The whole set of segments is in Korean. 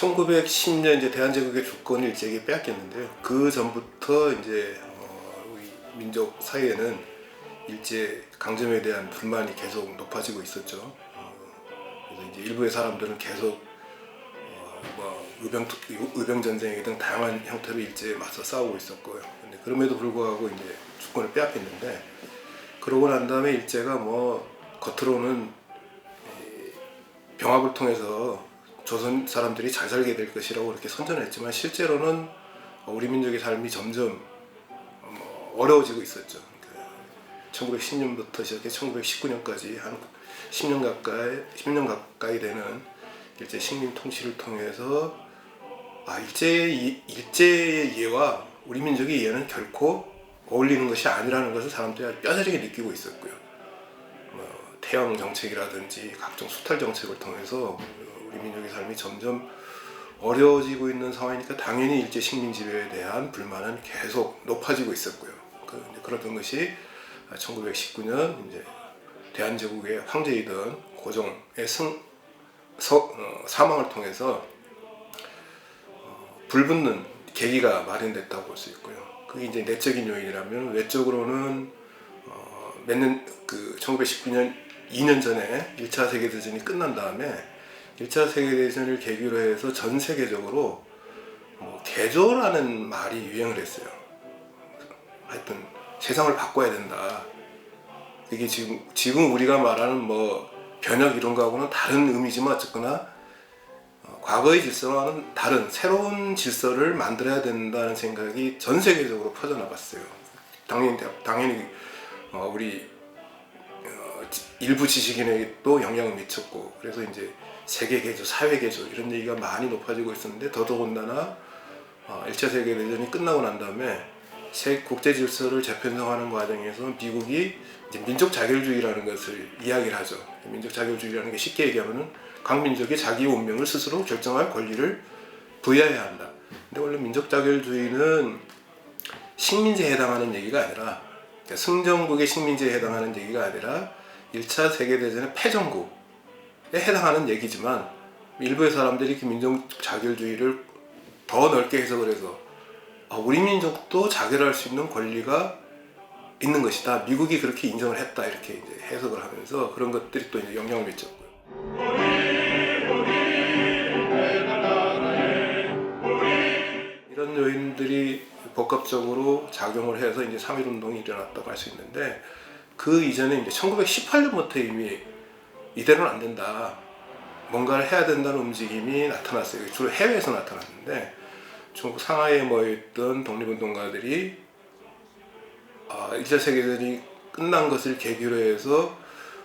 1910년 이제 대한제국의 주권을 일제에게 빼앗겼는데요. 그 전부터 이제 어, 우리 민족 사이에는 일제 강점에 대한 불만이 계속 높아지고 있었죠. 어, 그래서 이제 일부의 사람들은 계속 어, 뭐 의병 의병 전쟁 등 다양한 형태로 일제에 맞서 싸우고 있었고요. 근데 그럼에도 불구하고 이제 주권을 빼앗겼는데 그러고 난 다음에 일제가 뭐 겉으로는 이 병합을 통해서 조선 사람들이 잘 살게 될 것이라고 그렇게 선전했지만 실제로는 우리 민족의 삶이 점점 뭐 어려워지고 있었죠. 그 1910년부터 시작해 1919년까지 한 10년 가까이 10년 가까이 되는 일제 식민 통치를 통해서 아 일제의 이- 일제의 이해와 우리 민족의 이해는 결코 어울리는 것이 아니라는 것을 사람들이 뼈저리게 느끼고 있었고요. 뭐 태양 정책이라든지 각종 수탈 정책을 통해서 우리 민족의 삶이 점점 어려워지고 있는 상황이니까 당연히 일제 식민 지배에 대한 불만은 계속 높아지고 있었고요. 그 그랬던 것이 1919년 이제 대한제국의 황제이던 고종의 승 서- 어, 사망을 통해서 어, 불붙는 계기가 마련됐다고 볼 수 있고요. 그게 이제 내적인 요인이라면 외적으로는 어, 몇년그 1919년 2년 전에 1차 세계 대전이 끝난 다음에 1차 세계 대전을 계기로 해서 전 세계적으로 뭐 개조라는 말이 유행을 했어요. 하여튼 세상을 바꿔야 된다. 이게 지금 지금 우리가 말하는 뭐 변혁 이런 거하고는 다른 의미지만 어쨌거나 어, 과거의 질서와는 다른 새로운 질서를 만들어야 된다는 생각이 전 세계적으로 퍼져나갔어요. 당연히 당연히 어, 우리 어, 지- 일부 지식인에게도 영향을 미쳤고 그래서 이제 세계 개조, 사회 개조 이런 얘기가 많이 높아지고 있었는데 더더군다나 어, 1차 세계 대전이 끝나고 난 다음에 세 국제 질서를 재편성하는 과정에서 미국이 민족 자결주의라는 것을 이야기를 하죠. 민족 자결주의라는 게 쉽게 얘기하면은 각 민족이 자기 운명을 스스로 결정할 권리를 부여해야 한다. 근데 원래 민족 자결주의는 식민지에 해당하는 얘기가 아니라 그러니까 승전국의 식민지에 해당하는 얘기가 아니라 1차 세계대전의 패전국에 해당하는 얘기지만 일부의 사람들이 그 민족 자결주의를 더 넓게 해석을 해서 아, 우리 민족도 자결할 수 있는 권리가 있는 것이다. 미국이 그렇게 인정을 했다. 이렇게 이제 해석을 하면서 그런 것들이 또 이제 영향을 미쳤고요. 이런 요인들이 복합적으로 작용을 해서 이제 3.1 운동이 일어났다고 할 수 있는데 그 이전에 이제 1918년부터 이미 이대로는 안 된다. 뭔가를 해야 된다는 움직임이 나타났어요. 주로 해외에서 나타났는데 중국 상하이에 모여있던 독립운동가들이 아, 1차 세계대전이 끝난 것을 계기로 해서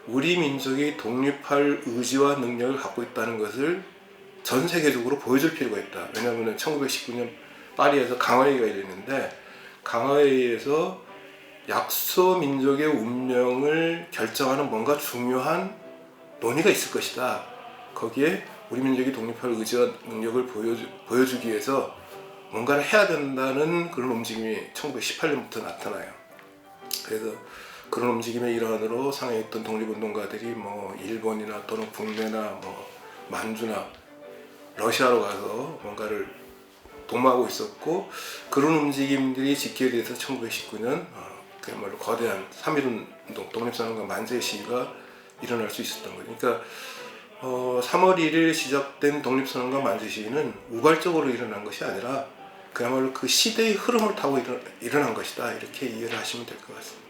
우리 민족이 독립할 의지와 능력을 갖고 있다는 것을 전 세계적으로 보여줄 필요가 있다. 왜냐하면 1919년 파리에서 강화회의가 열리는데 강화회의에서 약소 민족의 운명을 결정하는 뭔가 중요한 논의가 있을 것이다. 거기에 우리 민족이 독립할 의지와 능력을 보여주, 보여주기 위해서 뭔가를 해야 된다는 그런 움직임이 1918년부터 나타나요. 그래서 그런 움직임의 일환으로 상해에 있던 독립운동가들이 뭐 일본이나 또는 북매나 뭐 만주나 러시아로 가서 뭔가를 도모하고 있었고 그런 움직임들이 직결돼서 1919년 어, 그야말로 거대한 3.1 운동 독립선언과 만세 시위가 일어날 수 있었던 거죠. 그러니까 어, 3월 1일 시작된 독립선언과 만세 시위는 우발적으로 일어난 것이 아니라 그야말로 그 시대의 흐름을 타고 일어, 일어난 것이다 이렇게 이해를 하시면 될 것 같습니다.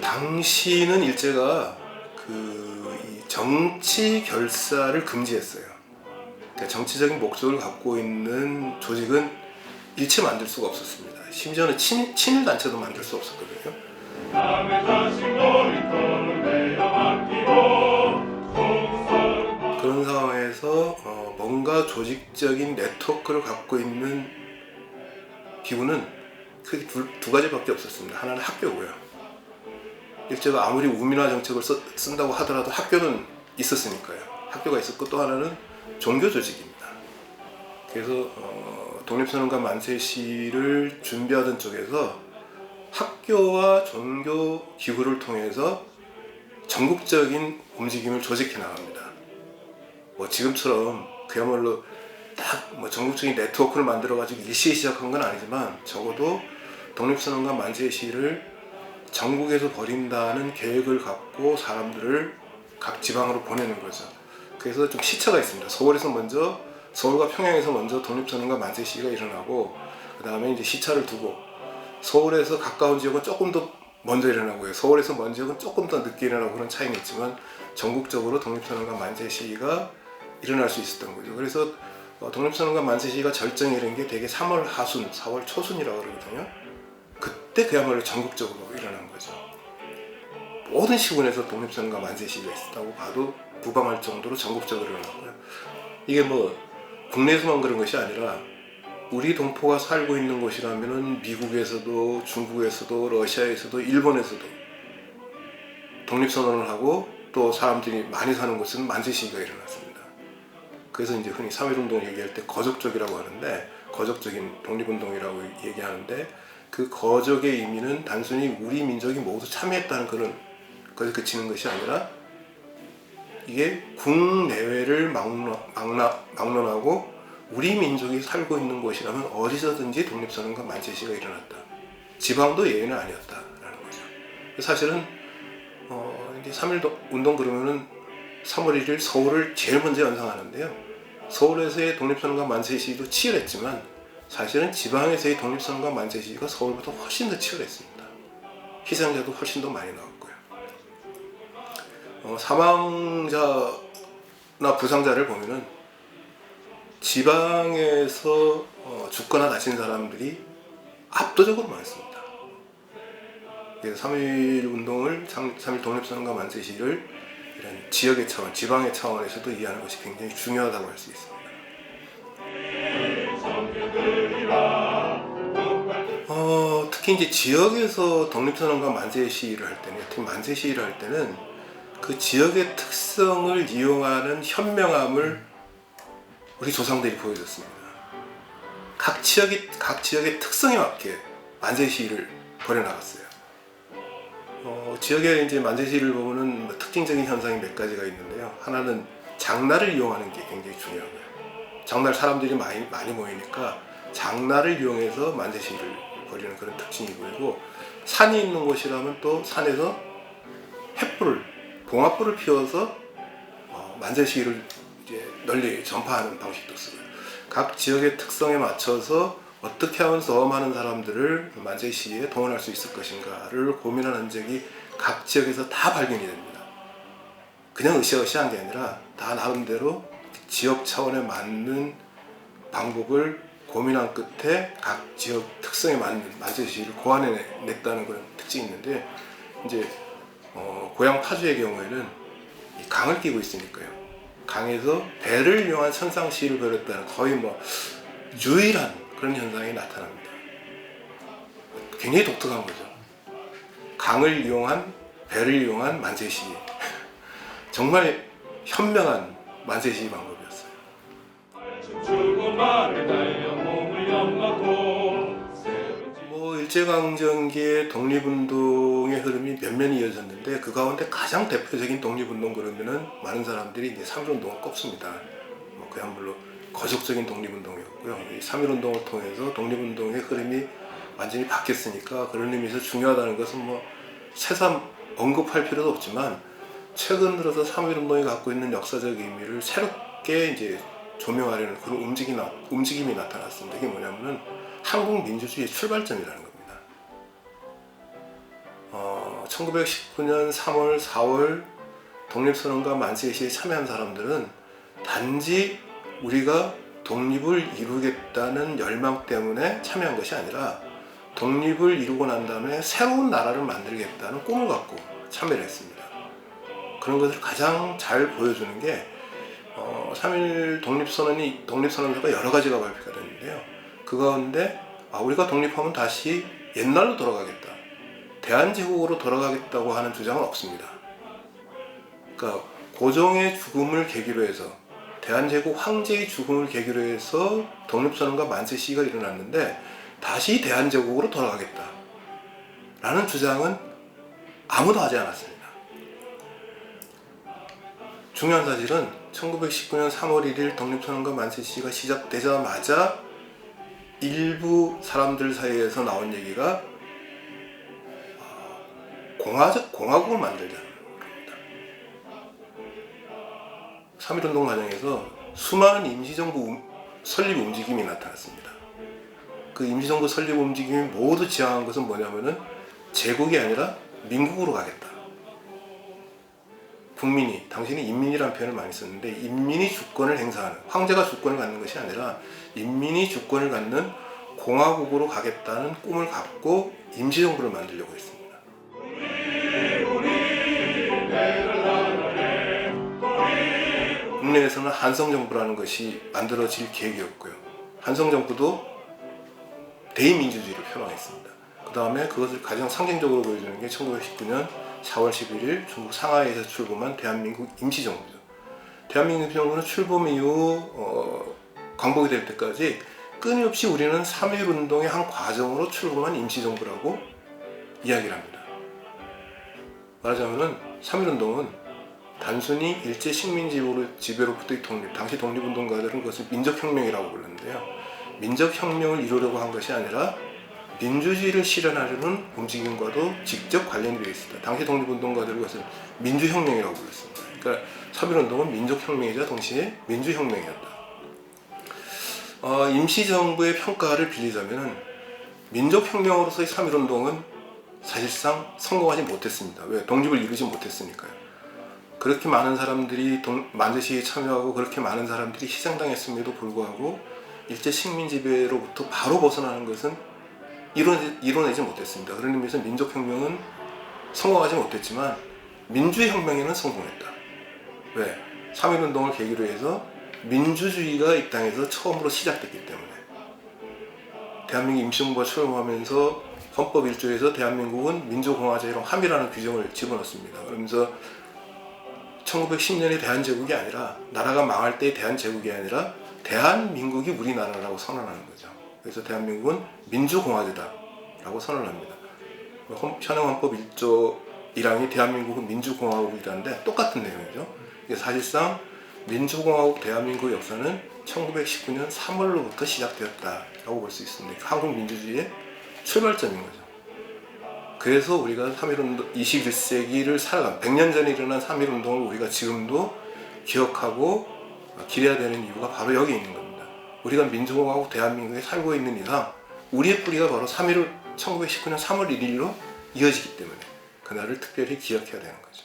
당시는 일제가 그이 정치 결사를 금지했어요. 그러니까 정치적인 목적을 갖고 있는 조직은 일체 만들 수가 없었습니다. 심지어는 친, 친일 단체도 만들 수 없었거든요. 그런 상황에서 어, 뭔가 조직적인 네트워크를 갖고 있는 기구는 크게 두, 두 가지밖에 없었습니다. 하나는 학교고요. 일제가 아무리 우민화 정책을 써- 쓴다고 하더라도 학교는 있었으니까요. 학교가 있었고 또 하나는 종교 조직입니다. 그래서 어, 독립선언과 만세 시를 준비하던 쪽에서 학교와 종교 기구를 통해서 전국적인 움직임을 조직해 나갑니다. 뭐 지금처럼 그야말로 딱 뭐 전국적인 네트워크를 만들어 가지고 일시에 시작한 건 아니지만 적어도 독립선언과 만세 시위를 전국에서 벌인다는 계획을 갖고 사람들을 각 지방으로 보내는 거죠. 그래서 좀 시차가 있습니다. 서울에서 먼저 서울과 평양에서 먼저 독립선언과 만세 시위가 일어나고 그 다음에 이제 시차를 두고 서울에서 가까운 지역은 조금 더 먼저 일어나고요. 서울에서 먼 지역은 조금 더 늦게 일어나고 그런 차이는 있지만 전국적으로 독립선언과 만세 시위가 일어날 수 있었던 거죠. 그래서 어, 독립선언과 만세 시위가 절정이 이른 게 대개 3월 하순, 4월 초순이라고 그러거든요. 그때 그야말로 전국적으로 일어난 거죠. 모든 시군에서 독립선언과 만세 시위가 있었다고 봐도 무방할 정도로 전국적으로 일어났고요. 이게 뭐 국내에서만 그런 것이 아니라 우리 동포가 살고 있는 곳이라면은 미국에서도 중국에서도 러시아에서도 일본에서도 독립선언을 하고 또 사람들이 많이 사는 곳은 만세 시위가 일어났습니다. 그래서 이제 흔히 3.1운동 얘기할 때 거적적이라고 하는데 거적적인 독립운동이라고 얘기하는데 그 거적의 의미는 단순히 우리 민족이 모두 참여했다는 그런 것에 그치는 것이 아니라 이게 국내외를 막론, 막론하고 우리 민족이 살고 있는 곳이라면 어디서든지 독립선언과 만세시가 일어났다. 지방도 예외는 아니었다라는 거죠. 사실은 어, 이제 3.1 운동 그러면은 3월 1일 서울을 제일 먼저 연상하는데요. 서울에서의 독립선언과 만세시도 치열했지만 사실은 지방에서의 독립선언과 만세시가 서울보다 훨씬 더 치열했습니다. 희생자도 훨씬 더 많이 나왔고요. 어, 사망자나 부상자를 보면은 지방에서 어, 죽거나 다친 사람들이 압도적으로 많습니다. 그래서 3.1 운동을 3.1 독립선언과 만세 시를 이런 지역의 차원, 지방의 차원에서도 이해하는 것이 굉장히 중요하다고 할 수 있습니다. 어, 특히 이제 지역에서 독립선언과 만세 시위를 할 때는, 특히 만세 시위를 할 때는 그 지역의 특성을 이용하는 현명함을 우리 조상들이 보여줬습니다. 각 지역이 각 지역의 특성에 맞게 만세 시위를 벌여나갔어요. 어, 지역의 이제 만세 시위를 보면은 뭐 특징적인 현상이 몇 가지가 있는데요. 하나는 장날을 이용하는 게 굉장히 중요하고요. 장날 사람들이 많이 많이 모이니까 장날을 이용해서 만세 시위를 벌이는 그런 특징이 보이고 산이 있는 곳이라면 또 산에서 횃불을 봉합불을 피워서 어, 만세 시위를 널리 전파하는 방식도 쓰고요. 각 지역의 특성에 맞춰서 어떻게 하면 더 많은 사람들을 만세 시위에 동원할 수 있을 것인가를 고민하는 흔적이 각 지역에서 다 발견이 됩니다. 그냥 으쌰으쌰한 게 아니라 다 나름대로 지역 차원에 맞는 방법을 고민한 끝에 각 지역 특성에 맞는 만세 시위를 고안해냈다는 그런 특징이 있는데 이제 어, 고향 파주의 경우에는 이 강을 끼고 있으니까요. 강에서 배를 이용한 선상 시위를 벌였다는 거의 뭐 유일한 그런 현상이 나타납니다. 굉장히 독특한 거죠. 강을 이용한 배를 이용한 만세 시위. 정말 현명한 만세 시위 방법이었어요. 일제강점기의 독립운동의 흐름이 몇몇 이어졌는데 그 가운데 가장 대표적인 독립운동 그러면은 많은 사람들이 이제 3.1운동을 꼽습니다. 뭐 그야말로 거적적인 독립운동이었고요. 이 3.1운동을 통해서 독립운동의 흐름이 완전히 바뀌었으니까 그런 의미에서 중요하다는 것은 뭐 새삼 언급할 필요도 없지만 최근 들어서 3.1운동이 갖고 있는 역사적 의미를 새롭게 이제 조명하려는 그런 움직임이, 나- 움직임이 나타났습니다. 이게 뭐냐면은 한국 민주주의 출발점이라는 겁니다. 1919년 3월, 4월 독립선언과 만세시에 참여한 사람들은 단지 우리가 독립을 이루겠다는 열망 때문에 참여한 것이 아니라 독립을 이루고 난 다음에 새로운 나라를 만들겠다는 꿈을 갖고 참여를 했습니다. 그런 것을 가장 잘 보여주는 게 어, 3일 독립선언이 독립선언서가 여러 가지가 발표가 됐는데요. 그 가운데 아, 우리가 독립하면 다시 옛날로 돌아가겠다. 대한제국으로 돌아가겠다고 하는 주장은 없습니다. 그러니까 고종의 죽음을 계기로 해서 대한제국 황제의 죽음을 계기로 해서 독립선언과 만세 시위가 일어났는데 다시 대한제국으로 돌아가겠다. 라는 주장은 아무도 하지 않았습니다. 중요한 사실은 1919년 3월 1일 독립선언과 만세 시위가 시작되자마자 일부 사람들 사이에서 나온 얘기가 어, 공화적 공화국을 만들자는 겁니다. 3.1운동 과정에서 수많은 임시정부 움- 설립 움직임이 나타났습니다. 그 임시정부 설립 움직임이 모두 지향한 것은 뭐냐면은 제국이 아니라 민국으로 가겠다. 국민이 당신이 인민이라는 표현을 많이 썼는데 인민이 주권을 행사하는 황제가 주권을 갖는 것이 아니라 인민이 주권을 갖는 공화국으로 가겠다는 꿈을 갖고 임시정부를 만들려고 했습니다. 국내에서는 한성정부라는 것이 만들어질 계획이었고요. 한성정부도 대의민주주의를 표방했습니다. 그 다음에 그것을 가장 상징적으로 보여주는 게 1919년 4월 11일 중국 상하이에서 출범한 대한민국 임시정부죠. 대한민국 임시정부는 출범 이후 어, 광복이 될 때까지 끊임없이 우리는 3.1 운동의 한 과정으로 출범한 임시정부라고 이야기를 합니다. 말하자면 3.1 운동은 단순히 일제 식민 지배로, 지배로부터의 독립, 당시 독립운동가들은 그것을 민족혁명이라고 불렀는데요. 민족혁명을 이루려고 한 것이 아니라 민주주의를 실현하려는 움직임과도 직접 관련이 되어 있습니다. 당시 독립운동가들은 그것을 민주혁명이라고 불렀습니다. 그러니까 3.1운동은 민족혁명이자 동시에 민주혁명이었다. 어, 임시정부의 평가를 빌리자면 민족혁명으로서의 3.1운동은 사실상 성공하지 못했습니다. 왜? 독립을 이루지 못했으니까요. 그렇게 많은 사람들이 동- 만세시에 참여하고 그렇게 많은 사람들이 희생당했음에도 불구하고 일제 식민 지배로부터 바로 벗어나는 것은 이뤄내, 이뤄내지 못했습니다. 그런 의미에서 민족혁명은 성공하지 못했지만 민주혁명에는 성공했다. 왜? 3.1운동을 계기로 해서 민주주의가 이 땅에서 처음으로 시작됐기 때문에 대한민국 임시정부가 출범하면서 헌법 1조에서 대한민국은 민주공화제로 함이라는 규정을 집어넣습니다. 그러면서 1910년의 대한제국이 아니라 나라가 망할 때의 대한제국이 아니라 대한민국이 우리나라라고 선언하는 거죠. 그래서 대한민국은 민주공화제다라고 선언합니다. 헌- 현행헌법 1조 1항이 대한민국은 민주공화국이라는데 똑같은 내용이죠. 사실상 민주공화국 대한민국 역사는 1919년 3월로부터 시작되었다라고 볼 수 있습니다. 한국 민주주의의 출발점인 거죠. 그래서 우리가 3.1운동, 21세기를 살아간, 100년 전에 일어난 3.1운동을 우리가 지금도 기억하고 기려야 되는 이유가 바로 여기 있는 겁니다. 우리가 민주공화국 대한민국에 살고 있는 이상 우리의 뿌리가 바로 3.1, 1919년 3월 1일로 이어지기 때문에 그날을 특별히 기억해야 되는 거죠.